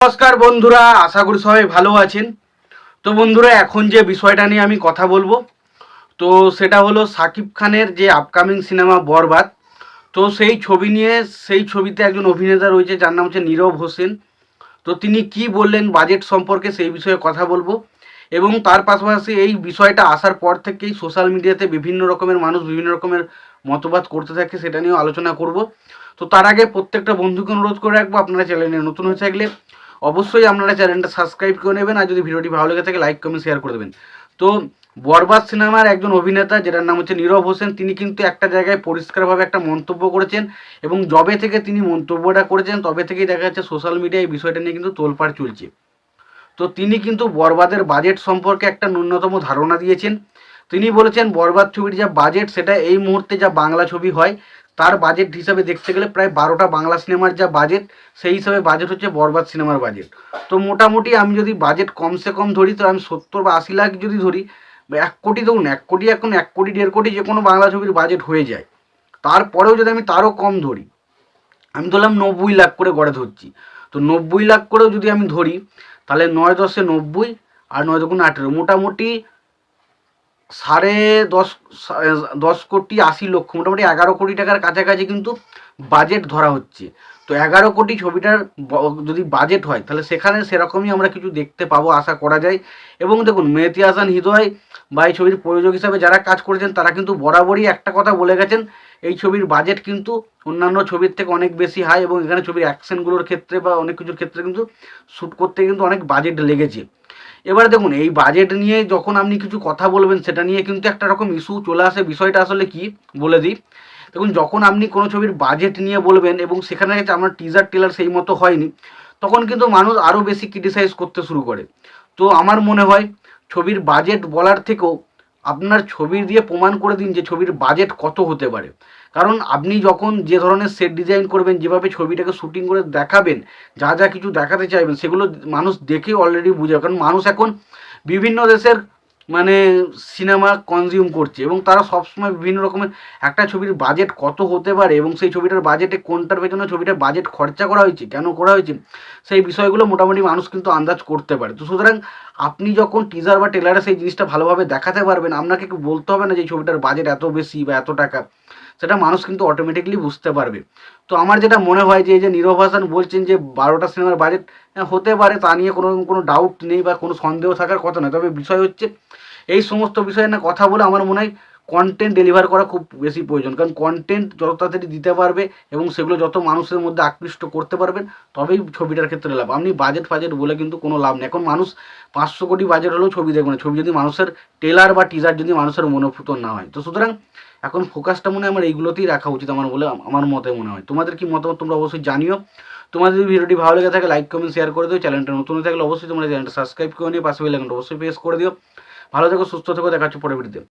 নমস্কার বন্ধুরা, আশা করি সবাই ভালো আছেন। তো বন্ধুরা, এখন যে বিষয়টা নিয়ে আমি কথা বলব, তো সেটা হলো সাকিব খানের যে আপকামিং সিনেমা বরবাদ। তো সেই ছবি নিয়ে, সেই ছবিতে একজন অভিনেতা রয়েছে, যার নাম হচ্ছে নীরব হোসেন। তো তিনি কি বললেন বাজেট সম্পর্কে সেই বিষয়ে কথা বলব। এবং তার পাশাপাশি এই বিষয়টা আসার পর থেকেই সোশ্যাল মিডিয়াতে বিভিন্ন রকমের মানুষ বিভিন্ন রকমের মতবাদ করতে থাকে, সেটা নিয়েও আলোচনা করব। তো তার আগে প্রত্যেকটা বন্ধুকে অনুরোধ করে রাখব, আপনারা চ্যানেলে নতুন হয়ে থাকলে অবশ্যই আপনারা চ্যানেলটা সাবস্ক্রাইব করে নেবেন আর যদি ভিডিওটি ভালো লেগে থাকে লাইক কমেন্ট শেয়ার করে দেবেন। তো বরবাদ সিনেমার একজন অভিনেতা, যেটার নাম হচ্ছে নীরব হোসেন, তিনি কিন্তু একটা জায়গায় পরিষ্কারভাবে একটা মন্তব্য করেছেন এবং জবে থেকে তিনি মন্তব্যটা করেছেন, তবে থেকেই দেখা যাচ্ছে সোশ্যাল মিডিয়ায় এই বিষয়টা নিয়ে কিন্তু তোলপাড় চলছে। তো তিনি কিন্তু বরবাদের বাজেট সম্পর্কে একটা ন্যূনতম ধারণা দিয়েছেন। তিনি বলেছেন, বরবাদ ছবির যা বাজেট সেটা এই মুহূর্তে যা বাংলা ছবি হয় তার বাজেট হিসাবে দেখতে গেলে প্রায় বারোটা বাংলা সিনেমার যা বাজেট সেই হিসাবে বাজেট হচ্ছে বরবাদ সিনেমার বাজেট তো মোটামুটি আমি যদি বাজেট কমসে কম ধরি, তো আমি সত্তর বা আশি লাখ যদি ধরি, এক কোটি ধরুন, এক কোটি এখন এক কোটি, দেড় কোটি যে কোনো বাংলা ছবির বাজেট হয়ে যায়। তারপরেও যদি আমি তারও কম ধরি, আমি ধরলাম নব্বই লাখ করে গড়ে ধরছি। তো নব্বই লাখ করেও যদি আমি ধরি, তাহলে নয় দশে নব্বই আর নয় দুগুণ আঠেরো। মোটামুটি সাড়ে দশ দশ কোটি আশি লক্ষ, মোটামুটি এগারো কোটি টাকার কাছাকাছি কিন্তু বাজেট ধরা হচ্ছে। তো এগারো কোটি ছবিটার যদি বাজেট হয়, তাহলে সেখানে সেরকমই আমরা কিছু দেখতে পাবো, আশা করা যায়। এবং দেখুন, মেহতি হাসান হৃদয় বা এই ছবির প্রযোজক হিসাবে যারা কাজ করেছেন, তারা কিন্তু বরাবরই একটা কথা বলে গেছেন, এই ছবির বাজেট কিন্তু অন্যান্য ছবির থেকে অনেক বেশি হাই এবং এখানে ছবির অ্যাকশনগুলোর ক্ষেত্রে বা অনেক কিছুর ক্ষেত্রে কিন্তু শ্যুট করতে কিন্তু অনেক বাজেট লেগেছে। এবারে দেখুন, এই বাজেট নিয়ে যখন আপনি কিছু কথা বলবেন, সেটা নিয়ে কিন্তু একটা রকম ইস্যু চলে আসে। বিষয়টা আসলে কি? বলে দিই। দেখুন, যখন আপনি কোনো ছবির বাজেট নিয়ে বলবেন এবং সেখানে গেছে আপনার টিজার টেলার সেই মতো হয়নি, তখন কিন্তু মানুষ আরও বেশি ক্রিটিসাইজ করতে শুরু করে। তো আমার মনে হয়, ছবির বাজেট বলার থেকেও আপনার ছবি দিয়ে প্রমাণ করে দিন যে ছবির বাজেট কত হতে পারে। কারণ আপনি যখন যে ধরনের সেট ডিজাইন করবেন, যেভাবে ছবিটাকে শুটিং করে দেখাবেন, যা যা কিছু দেখাতে চাইবেন, সেগুলো মানুষ দেখে অলরেডি বুঝে কারণ মানুষ এখন বিভিন্ন দেশের মানে সিনেমা কনজিউম করছে এবং তারা সবসময় বিভিন্ন রকমের একটা ছবির বাজেট কত হতে পারে এবং সেই ছবিটার বাজেটে কোনটার পেছনে ছবিটার বাজেট খরচা করা হয়েছে, কেন করা হয়েছে, সেই বিষয়গুলো মোটামুটি মানুষ কিন্তু আন্দাজ করতে পারে। তো সুতরাং আপনি যখন টিজার বা টেলারে সেই জিনিসটা ভালোভাবে দেখাতে পারবেন, আপনাকে কেউ বলতে হবে না যে ছবিটার বাজেট এত বেশি বা এত টাকা? সেটা মানুষ কিন্তু অটোমেটিকলি বুঝতে পারবে। তো আমার যেটা মনে হয় যে এই যে নীরব হাসান বলছেন যে বারোটা সিনেমার বাজেট হতে পারে, তা নিয়ে কোনো কোনো ডাউট নেই বা কোনো সন্দেহ থাকার কথা নয়। তবে বিষয় হচ্ছে এই সমস্ত বিষয়ে না কথা বলে আমার মনে হয় কন্টেন্ট ডেলিভার করা খুব বেশি প্রয়োজন। কারণ কন্টেন্ট যত তাড়াতাড়ি দিতে পারবে এবং সেগুলো যত মানুষের মধ্যে আকৃষ্ট করতে পারবেন, তবেই ছবিটার ক্ষেত্রে লাভ। আপনি বাজেট ফাজেট বলে কিন্তু কোনো লাভ নেই। এখন মানুষ পাঁচশো কোটি বাজেট হলেও ছবি দেখবে না। ছবি যদি মানুষের টেলার বা টিজার যদি মানুষের মনোভূত না হয়। তো সুতরাং এখন ফোকাসটা মনে হয় আমার এইগুলোতেই রাখা উচিত আমার বলে আমার মতে মনে হয়। তোমাদের কি মতামত তোমরা অবশ্যই জানিও। তোমাদের যদি ভিডিওটি ভালো লেগে থাকে লাইক কমেন্ট শেয়ার করে দিও। চ্যানেলটা নতুন থাকলে অবশ্যই তোমরা চ্যানেলটা সাবস্ক্রাইব করে নিও। পাশে বেল অবশ্যই প্রেস করে দিও। ভালো থেকো সুস্থ থেকো দেখা হচ্ছে পরে ভিডিওতে